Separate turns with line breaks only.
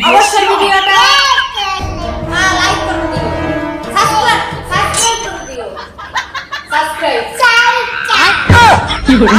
অবশ্যই
ভিডিওটা লাইক হ্যাঁ, করে দিও। সাবস্ক্রাইব সাবস্ক্রাইব করে দিও। সাবস্ক্রাইব
কি
বলি